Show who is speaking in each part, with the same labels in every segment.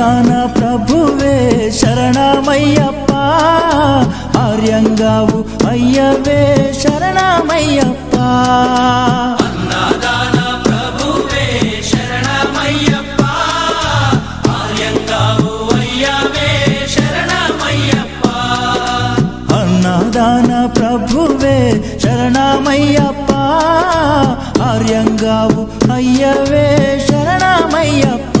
Speaker 1: అన్నదాన ప్రభువే శరణమయ్యప్ప. ఆర్యంగావు అయ్యవే శరణమయ్యప్ప.
Speaker 2: అన్నదాన ప్రభువే శరణమయ్యప్ప. ఆర్యంగావు అయ్యవే శరణమయ్యప్ప.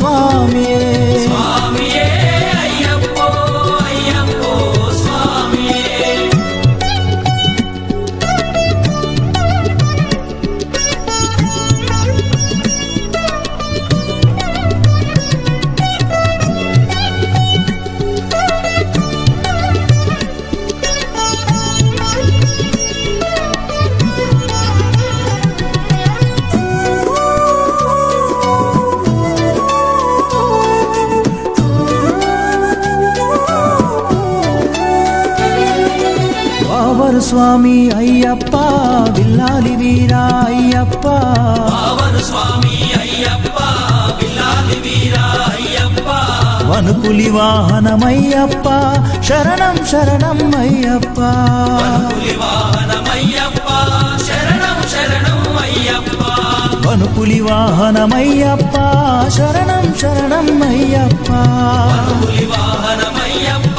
Speaker 2: అయ్యప్పో
Speaker 1: స్వామి అయ్యప్ప విల్లాలి వీరా అయ్యప్ప.
Speaker 2: పావను స్వామి అయ్యప్ప విల్లాలి వీరా అయ్యప్ప.
Speaker 1: వనుపులి వాహనమయ్యప్ప శరణం శరణం అయ్యప్ప.
Speaker 2: పులి వాహనమయ్యప్ప శరణం శరణం అయ్యప్ప.
Speaker 1: వనుపులి వాహనమయ్యప్ప శరణం శరణం అయ్యప్ప.
Speaker 2: పులి వాహనమయ్యప్ప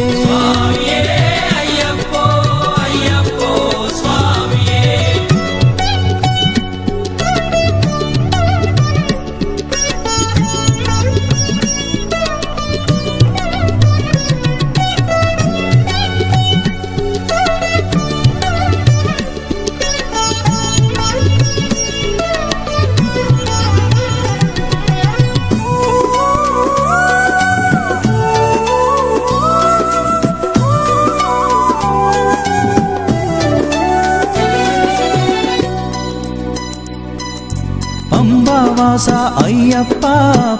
Speaker 2: అయ్యప్ప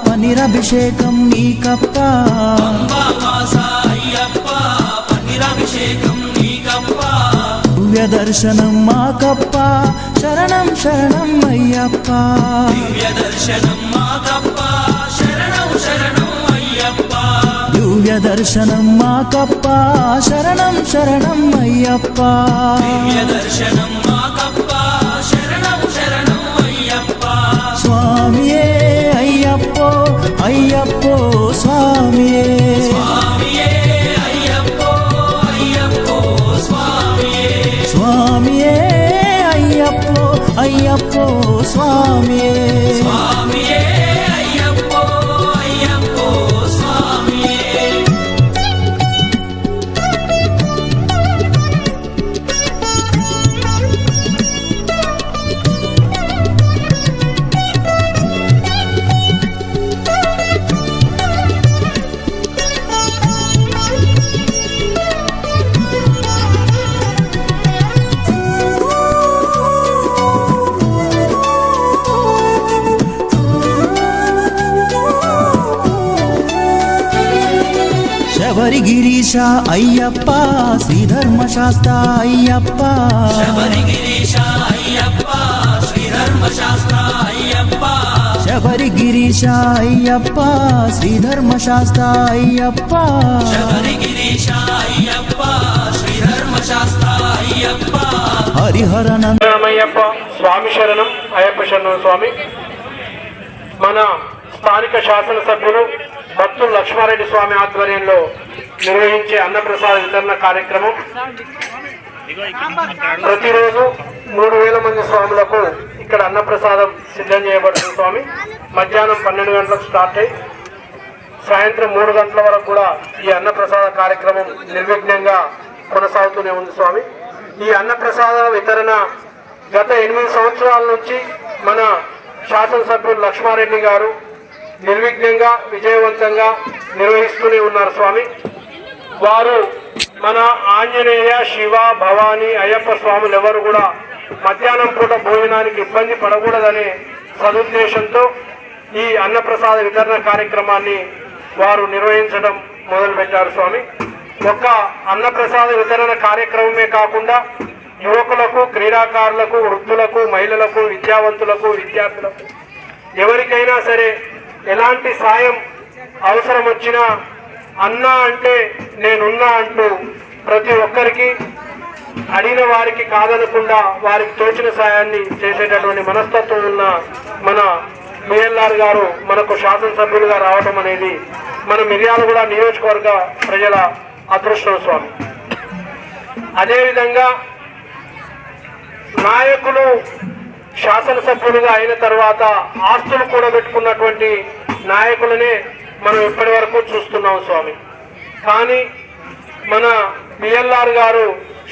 Speaker 1: పనిరభిషేకం నీకప్ప దివ్య దర్శనం మాకప్ప శరణం శరణం అయ్యప్ప
Speaker 2: దివ్య దర్శనం మాకప్ప శరణం శరణం అయ్యప్ప.
Speaker 1: దివ్య దర్శనం మాకప్ప శరణం శరణం అయ్యప్ప.
Speaker 2: దివ్య దర్శనం మాకప్ప శరణం శరణం అయ్యప్ప.
Speaker 1: స్వామియే అయ్యప్పో స్వామియే.
Speaker 2: స్వామియే అయ్యప్పో అయ్యప్పో స్వామియే.
Speaker 1: శబరిగిరీశ అయ్యప్ప శ్రీధర్మశాస్త్ర అయ్యప్ప.
Speaker 2: శబరిగిరీశ అయ్యప్ప శ్రీధర్మశాస్త్ర అయ్యప్ప.
Speaker 1: శబరిగిరీశ అయ్యప్ప శ్రీధర్మశాస్త్ర అయ్యప్ప.
Speaker 2: శబరిగిరీశ అయ్యప్ప శ్రీధర్మశాస్త్ర అయ్యప్ప.
Speaker 3: స్వామి శరణం అయ్యప్ప శరణం స్వామి. మన స్థానిక శాసనసభ్యులు భక్తులు లక్ష్మారెడ్డి స్వామి ఆధ్వర్యంలో నిర్వహించే అన్నప్రసాద వితరణ కార్యక్రమం. ప్రతిరోజు మూడు వేల మంది స్వాములకు ఇక్కడ అన్నప్రసాదం సిద్ధం చేయబడుతుంది స్వామి. మధ్యాహ్నం పన్నెండు గంటలకు స్టార్ట్ అయ్యి సాయంత్రం మూడు గంటల వరకు కూడా ఈ అన్నప్రసాద కార్యక్రమం నిర్విఘ్నంగా కొనసాగుతూనే ఉంది స్వామి. ఈ అన్నప్రసాద వితరణ గత ఎనిమిది సంవత్సరాల నుంచి మన శాసనసభ్యులు లక్ష్మారెడ్డి గారు నిర్విఘ్నంగా విజయవంతంగా నిర్వహిస్తూనే ఉన్నారు స్వామి. వారు మన ఆంజనేయ శివ భవాని అయ్యప్ప స్వాములు ఎవరు కూడా మధ్యాహ్నం పూట భోజనానికి ఇబ్బంది పడకూడదనే సదుద్దేశంతో ఈ అన్నప్రసాద వితరణ కార్యక్రమాన్ని వారు నిర్వహించడం మొదలుపెట్టారు స్వామి. ఒక్క అన్నప్రసాద వితరణ కార్యక్రమమే కాకుండా యువకులకు క్రీడాకారులకు వృద్ధులకు మహిళలకు విద్యావంతులకు విద్యార్థులకు ఎవరికైనా సరే ఎలాంటి సాయం అవసరం వచ్చినా అన్నా అంటే నేనున్నా అంటూ ప్రతి ఒక్కరికి అడిగిన వారికి కాదనకుండా వారికి తోచిన సాయాన్ని చేసేటటువంటి మనస్తత్వం ఉన్న మన బిఎల్ఆర్ గారు మనకు శాసనసభ్యులుగా రావటం అనేది మన మిర్యాలగూడ నియోజకవర్గ ప్రజల అదృష్టం స్వామి. అదేవిధంగా నాయకులు శాసనసభ్యులుగా అయిన తర్వాత ఆస్తులు కూడబెట్టుకున్నటువంటి నాయకులనే మనం ఇప్పటి వరకు చూస్తున్నాం స్వామి. కానీ మన బిఎల్ఆర్ గారు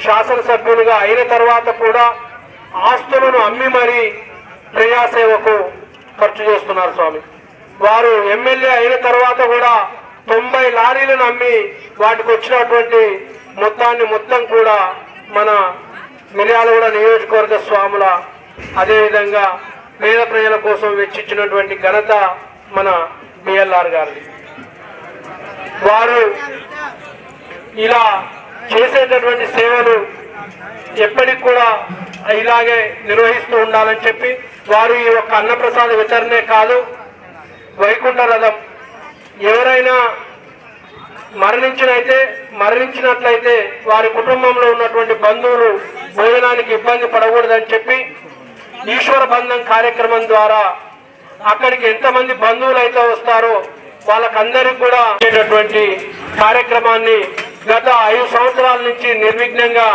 Speaker 3: శాసనసభ్యులుగా అయిన తర్వాత కూడా ఆస్తులను అమ్మి మరీ ప్రజాసేవకు ఖర్చు చేస్తున్నారు స్వామి. వారు ఎమ్మెల్యే అయిన తర్వాత కూడా తొంభై లారీలను అమ్మి వాటికి వచ్చినటువంటి మొత్తాన్ని మొత్తం కూడా మన మిర్యాలగూడ నియోజకవర్గ స్వాముల అదేవిధంగా పేద ప్రజల కోసం వెచ్చించినటువంటి ఘనత మన బిఎల్ఆర్ గారిది. వారు ఇలా చేసేటటువంటి సేవలు ఎప్పటికి కూడా ఇలాగే నిర్వహిస్తూ ఉండాలని చెప్పి వారు ఈ యొక్క అన్నప్రసాద వితరణే కాదు వైకుంఠ రథం. ఎవరైనా మరణించినైతే మరణించినట్లయితే వారి కుటుంబంలో ఉన్నటువంటి బంధువులు భోజనానికి ఇబ్బంది పడకూడదని చెప్పి ఈశ్వర బంధం కార్యక్రమం ద్వారా అక్కడికి ఎంతమంది బంధువులు అయితే వస్తారో వాళ్ళకందరికి కూడా కార్యక్రమాన్ని గత ఐదు సంవత్సరాల నుంచి నిర్విఘ్నంగా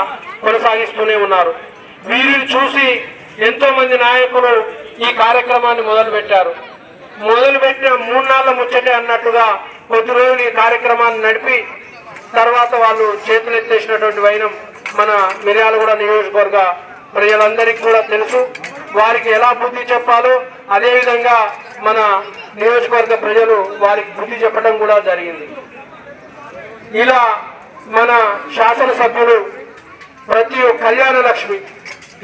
Speaker 3: కొనసాగిస్తూనే ఉన్నారు. వీరిని చూసి ఎంతో మంది నాయకులు ఈ కార్యక్రమాన్ని మొదలు పెట్టారు మొదలు పెట్టిన మూడు నాళ్ళ ముచ్చటే అన్నట్టుగా కొద్ది రోజులు ఈ కార్యక్రమాన్ని నడిపి తర్వాత వాళ్ళు చేతులు ఎత్తేసినటువంటి వైనం మన మిర్యాలగూడ నియోజకవర్గ ప్రజలందరికీ కూడా తెలుసు. వారికి ఎలా బుద్ధి చెప్పాలో అదేవిధంగా మన నియోజకవర్గ ప్రజలు వారికి బుద్ధి చెప్పడం కూడా జరిగింది. ఇలా మన శాసనసభ్యులు ప్రతి కళ్యాణ లక్ష్మి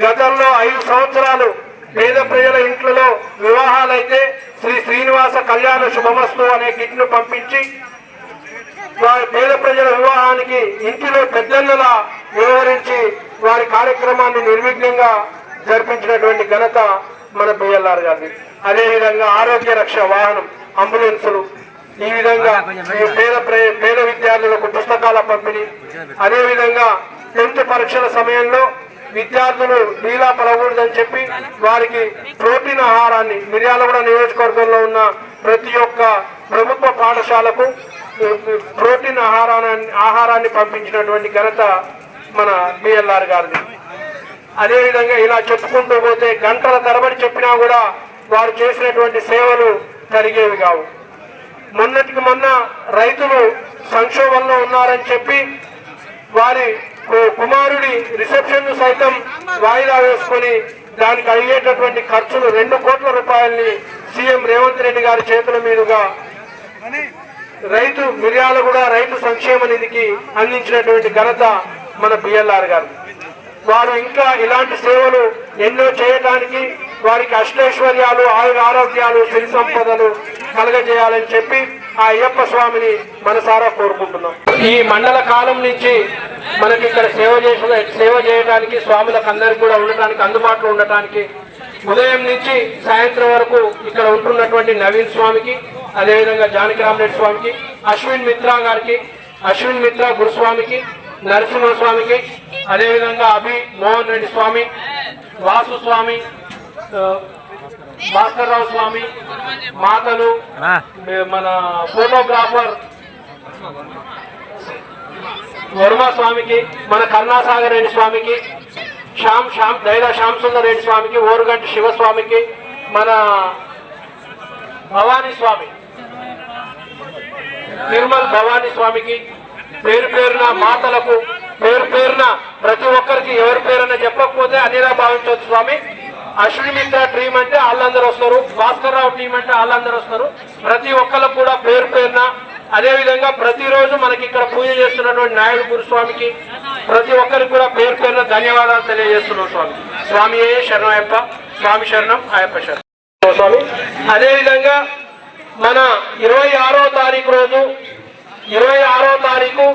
Speaker 3: గతంలో ఐదు సంవత్సరాలు పేద ప్రజల ఇంట్లో వివాహాలైతే శ్రీ శ్రీనివాస కళ్యాణ శుభమస్తు అనే కిట్ను పంపించి వారి పేద ప్రజల వివాహానికి ఇంటిలో పెద్దన్నలా వ్యవహరించి వారి కార్యక్రమాన్ని నిర్విఘ్నంగా జరిపించినటువంటి ఘనత మన బిఎల్ఆర్ గారిది. అదేవిధంగా ఆరోగ్య రక్ష వాహనం అంబులెన్సులు ఈ విధంగా పేద పేద విద్యార్థులకు పుస్తకాల పంపిణీ. అదేవిధంగా టెన్త్ పరీక్షల సమయంలో విద్యార్థులు నీలా పడకూడదని చెప్పి వారికి ప్రోటీన్ ఆహారాన్ని మిర్యాలగూడ నియోజకవర్గంలో ఉన్న ప్రతి ఒక్క ప్రభుత్వ పాఠశాలకు ప్రోటీన్ ఆహారాన్ని ఆహారాన్ని పంపించినటువంటి ఘనత మన బిఎల్ఆర్ గారిది. అదేవిధంగా ఇలా చెప్పుకుంటూ పోతే గంటల తరబడి చెప్పినా కూడా వారు చేసినటువంటి సేవలు జరిగేవి కావు. మొన్నటికి మొన్న రైతులు సంక్షోభంలో ఉన్నారని చెప్పి వారి కు- కుమారుడి రిసెప్షన్ సైతం వాయిదా వేసుకొని దానికి అయ్యేటటువంటి ఖర్చులు రెండు కోట్ల రూపాయల్ని సీఎం రేవంత్ రెడ్డి గారి చేతుల మీదుగా రైతు మిర్యాల కూడా రైతు సంక్షేమ నిధికి అందించినటువంటి ఘనత మన బిఎల్ఆర్ గారు వారు ఇంకా ఇలాంటి సేవలు ఎన్నో చేయడానికి వారికి అష్టైశ్వర్యాలు ఆయుర ఆరోగ్యాలు సిరి సంపదలు కలగజేయాలని చెప్పి ఆ అయ్యప్ప స్వామిని మనసారా కోరుకుంటున్నాం. ఈ మండల కాలం నుంచి మనకి ఇక్కడ సేవ చేసిన సేవ చేయడానికి స్వాములకు అందరికి కూడా ఉండటానికి అందుబాటులో ఉండటానికి ఉదయం నుంచి సాయంత్రం వరకు ఇక్కడ ఉంటున్నటువంటి నవీన్ స్వామికి అదేవిధంగా జానకి రామరెడ్డి స్వామికి అశ్విన్ మిత్రా గారికి అశ్విన్ మిత్రా గురుస్వామికి నరసింహ స్వామికి అదేవిధంగా అభి మోహన్ రెడ్డి స్వామి వాసు స్వామి భాస్కర్రావు స్వామి మాతలు మన ఫోటోగ్రాఫర్ వర్మ స్వామికి మన కరుణాసాగర్ రెడ్డి స్వామికి శ్యామ్ శ్యామ్ దైల శ్యామ్ సుందర్ రెడ్డి స్వామికి ఓరుగంటి శివస్వామికి మన భవానీ స్వామి నిర్మల్ భవానీ స్వామికి పేరు పేరున మాతలకు పేరు పేరున ప్రతి ఒక్కరికి ఎవరి పేరున చెప్పకపోతే అనిలా భావించవచ్చు స్వామి. అశ్విని మిత్ర టీం అంటే వాళ్ళందరూ వస్తారు. భాస్కర్ రావు టీం అంటే వాళ్ళందరూ వస్తారు. ప్రతి ఒక్కరికి కూడా పేరు పేరున అదే విధంగా ప్రతిరోజు మనకి ఇక్కడ పూజ చేస్తున్నటువంటి నాయుడు గురుస్వామికి ప్రతి ఒక్కరికి కూడా పేరు పేరున ధన్యవాదాలు తెలియజేస్తున్నాం స్వామి. స్వామి ఏ శరణం అయ్యప్ప స్వామి శరణం అయ్యప్ప శరణం. స్వామి అదే విధంగా మన ఇరవై ఆరో తారీఖు రోజు ఇరవై ఆరో తారీఖు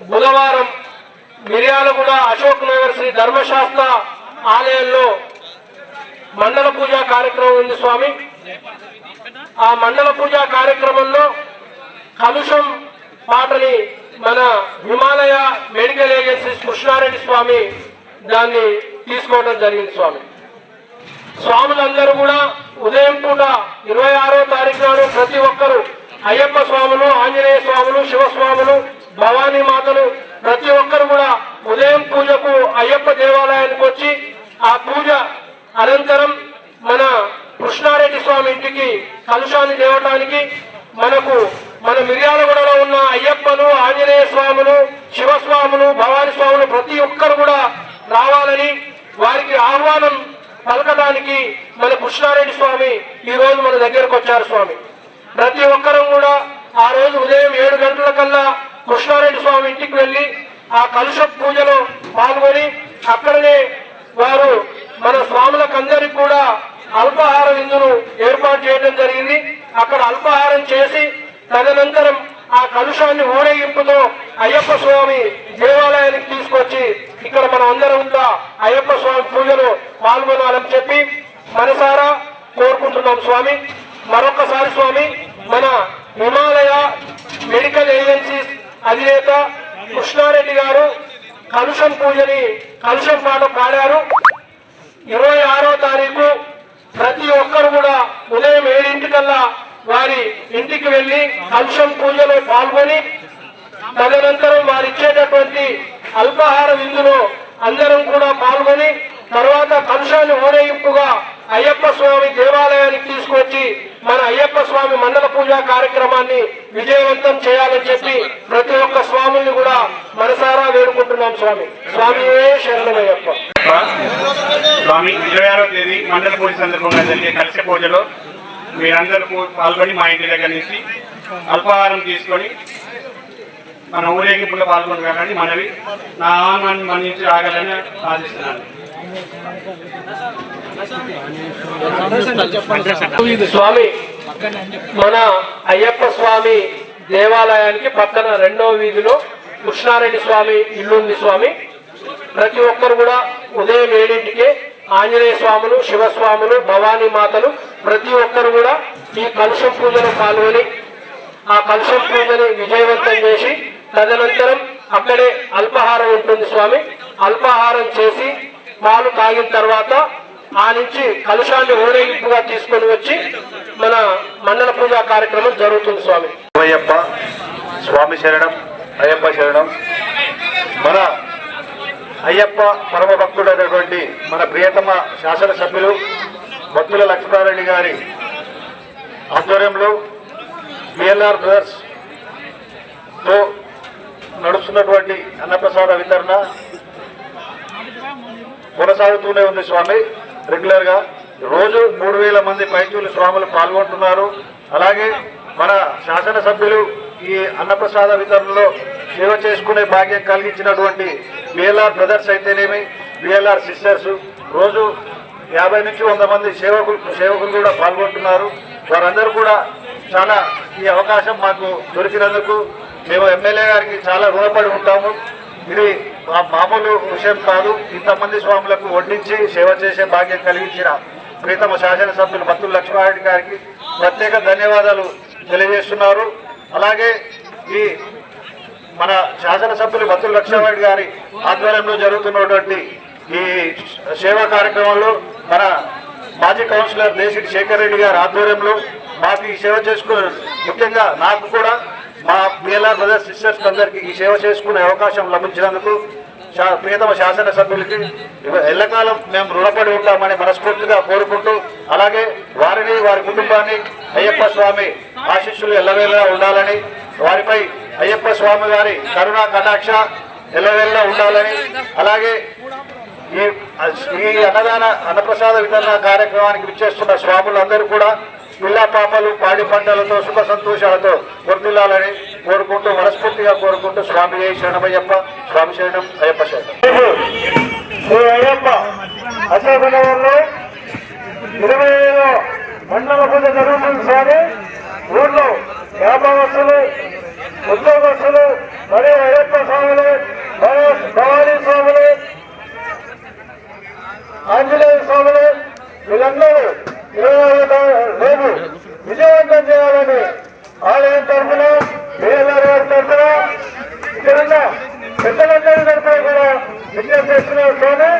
Speaker 3: బుధవారం మిర్యాలగూడ అశోక్ నగర్ శ్రీ ధర్మశాస్త్ర ఆలయంలో మండల పూజ కార్యక్రమం ఉంది స్వామి. ఆ మండల పూజ కార్యక్రమంలో కలుషం పాటని మన హిమాలయ మెడికల్ ఏజెన్సీ కృష్ణారెడ్డి స్వామి దాన్ని తీసుకోవడం జరిగింది స్వామి. స్వాములందరూ కూడా ఉదయం పూట ఇరవై ఆరో తారీఖు నాడు ప్రతి ఒక్కరూ అయ్యప్ప స్వాములు ఆంజనేయ స్వాములు శివస్వాములు భవానీ మాతలు ప్రతి ఒక్కరు కూడా ఉదయం పూజకు అయ్యప్ప దేవాలయానికి వచ్చి ఆ పూజ అనంతరం మన కృష్ణారెడ్డి స్వామి ఇంటికి కలుషాన్ని తేవటానికి మనకు మన మిర్యాలగూడలో ఉన్న అయ్యప్పను ఆంజనేయ స్వాములు శివస్వాములు భవాని స్వాములు ప్రతి ఒక్కరు కూడా రావాలని వారికి ఆహ్వానం పలకడానికి మన కృష్ణారెడ్డి స్వామి ఈ రోజు మన దగ్గరకు వచ్చారు స్వామి. ప్రతి ఒక్కరూ కూడా ఆ రోజు ఉదయం ఏడు గంటల కల్లా కృష్ణారెడ్డి స్వామి ఇంటికి వెళ్ళి ఆ కలుష పూజలో పాల్గొని అక్కడనే వారు మన స్వాములకందరికి కూడా అల్పాహార విందును ఏర్పాటు చేయడం జరిగింది. అక్కడ అల్పాహారం చేసి తదనంతరం ఆ కలుషాన్ని ఊరేగింపుతో అయ్యప్ప స్వామి దేవాలయానికి తీసుకొచ్చి ఇక్కడ మనం అందరం కూడా అయ్యప్ప స్వామి పూజలో పాల్గొనాలని చెప్పి మనసారా కోరుకుంటున్నాం స్వామి. మరొకసారి స్వామి మన హిమాలయ మెడికల్ ఏజెన్సీస్ అధినేత కృష్ణారెడ్డి గారు కలుషం పూజని కలుషం పాట పాడారు. ఇరవై ఆరో తారీఖు ప్రతి ఒక్కరు కూడా ఉదయం ఏడింటికల్లా వారి ఇంటికి వెళ్ళి కలుషం పూజలో పాల్గొని తదనంతరం వారు ఇచ్చేటటువంటి అల్పాహార విందులో అందరం కూడా పాల్గొని తర్వాత కలుషాన్ని ఊరేగింపుగా అయ్యప్ప స్వామి దేవాలయానికి తీసుకొచ్చి మన అయ్యప్ప స్వామి మండల పూజా కార్యక్రమాన్ని విజయవంతం చేయాలని చెప్పి ప్రతి ఒక్క స్వాముల్ని కూడా మనసారా వేడుకుంటున్నాం స్వామి. స్వామి శరణమయ్యప్ప
Speaker 4: స్వామి ఇరవై ఆరో తేదీ మండల పూజ సందర్భంగా జరిగే కలిసి పూజలో మీరందరూ పాల్గొని మా ఇంటి దగ్గర నుంచి అల్పాహారం తీసుకొని మన ఊరేగింపులో పాల్గొనగలని మనవి నా ఆహ్వాన్ని మన్నించి రాగలని ఆశిస్తున్నాను
Speaker 3: స్వామి మన అయ్యప్ప స్వామి దేవాలయానికి పక్కన రెండో వీధిలో కృష్ణారెడ్డి స్వామి ఇల్లుంది స్వామి. ప్రతి ఒక్కరు కూడా ఉదయం ఏడింటికే ఆంజనేయ స్వాములు శివస్వాములు భవానీ మాతలు ప్రతి ఒక్కరు కూడా ఈ కలుషం పూజలో పాల్గొని ఆ కలుషం పూజని విజయవంతం చేసి తదనంతరం అక్కడే అల్పాహారం ఉంటుంది స్వామి. అల్పాహారం చేసి పాలు తాగిన తర్వాత ఆ నుంచి కలుషాన్ని ఊరేగింపుగా తీసుకొని వచ్చి మన మండల పూజా కార్యక్రమం జరుగుతుంది స్వామి.
Speaker 5: అయ్యప్ప స్వామి శరణం అయ్యప్ప శరణం. మన అయ్యప్ప పరమ భక్తుడైనటువంటి మన ప్రియతమ శాసనసభ్యులు భక్తుల లక్ష్మారెడ్డి గారి ఆధ్వర్యంలో బిఎల్ఆర్ బ్రదర్స్తో నడుస్తున్నటువంటి అన్నప్రసాద వితరణ కొనసాగుతూనే ఉంది స్వామి. రెగ్యులర్గా రోజు మూడు వేల మంది పైచూలు స్వాములు పాల్గొంటున్నారు. అలాగే మన శాసనసభ్యులు ఈ అన్నప్రసాద వితరణలో సేవ చేసుకునే భాగ్యం కలిగించినటువంటి బిఎల్ఆర్ బ్రదర్స్ అయితేనేమి బిఎల్ఆర్ సిస్టర్స్ రోజు యాభై నుంచి వంద మంది సేవకులు సేవకులు కూడా పాల్గొంటున్నారు. వారందరూ కూడా చాలా ఈ అవకాశం మాకు దొరికినందుకు మేము ఎమ్మెల్యే గారికి చాలా రుణపడి ఉంటాము. ఇది మా మామూలు విషయం కాదు. ఇంతమంది స్వాములకు వడ్డించి సేవ చేసే భాగ్యం కలిగించిన ప్రీతమ శాసనసభ్యులు భక్తులు లక్ష్మారెడ్డి గారికి ప్రత్యేక ధన్యవాదాలు తెలియజేస్తున్నారు. అలాగే ఈ మన శాసనసభ్యులు భక్తులు లక్ష్మారెడ్డి గారి ఆధ్వర్యంలో జరుగుతున్నటువంటి ఈ సేవా కార్యక్రమంలో మన మాజీ కౌన్సిలర్ దేశిటి శేఖర్ రెడ్డి గారి ఆధ్వర్యంలో మాకు ఈ సేవ చేసుకున్న ముఖ్యంగా నాకు కూడా మా పిఎల్ఆర్ బ్రదర్స్ సిస్టర్స్ అందరికీ ఈ సేవ చేసుకునే అవకాశం లభించినందుకు ప్రియతమ శాసనసభ్యులకి ఎల్లకాలం మేము రుణపడి ఉంటామని మనస్ఫూర్తిగా కోరుకుంటూ అలాగే వారిని వారి కుటుంబాన్ని అయ్యప్ప స్వామి ఆశీస్సులు ఎల్లవేళలా ఉండాలని వారిపై అయ్యప్ప స్వామి గారి కరుణా కటాక్ష ఎల్లవేళలా ఉండాలని అలాగే ఈ ఈ అన్నదాన అన్నప్రసాద వితరణ కార్యక్రమానికి విచ్చేస్తున్న స్వాములందరూ కూడా పిల్ల పాపలు పాడి పంటలతో సుఖ సంతోషాలతో వర్తిల్లాలని కోరుకుంటూ మనస్ఫూర్తిగా కోరుకుంటూ స్వామి ఏ శరణమయ్యప్ప స్వామి శరణం అయ్యప్ప శరణం. శ్రీ అయ్యప్ప అశోకనగర్లో ఇరవై ఐదో మండల పూజ జరుగుతుంది స్వామి. ఊళ్ళో వ్యాపారస్తులు ఉద్యోగస్తులు మరియు అయ్యప్ప స్వాములు మరియు భవానీ స్వాములు ఆంజనేయ స్వాములు వీళ్ళందరూ లేదు విజయవంతం చేయాలని ఆలయం తరఫున బిఎల్ఆర్ తరఫున ఇక్కడున్న పెద్దలందరి తరఫున కూడా విజ్ఞప్తి చేస్తున్నారు స్వామి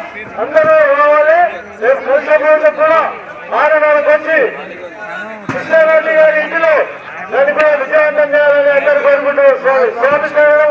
Speaker 5: అందరూ రావాలి. రేపు కృష్ణపూర్ణకు కూడా ఆరణాలకు వచ్చి కృష్ణారెడ్డి గారి ఇంటిలో దాన్ని కూడా విజయవంతం చేయాలని అందరూ కోరుకుంటున్నారు. స్వామి స్వామి సేవలో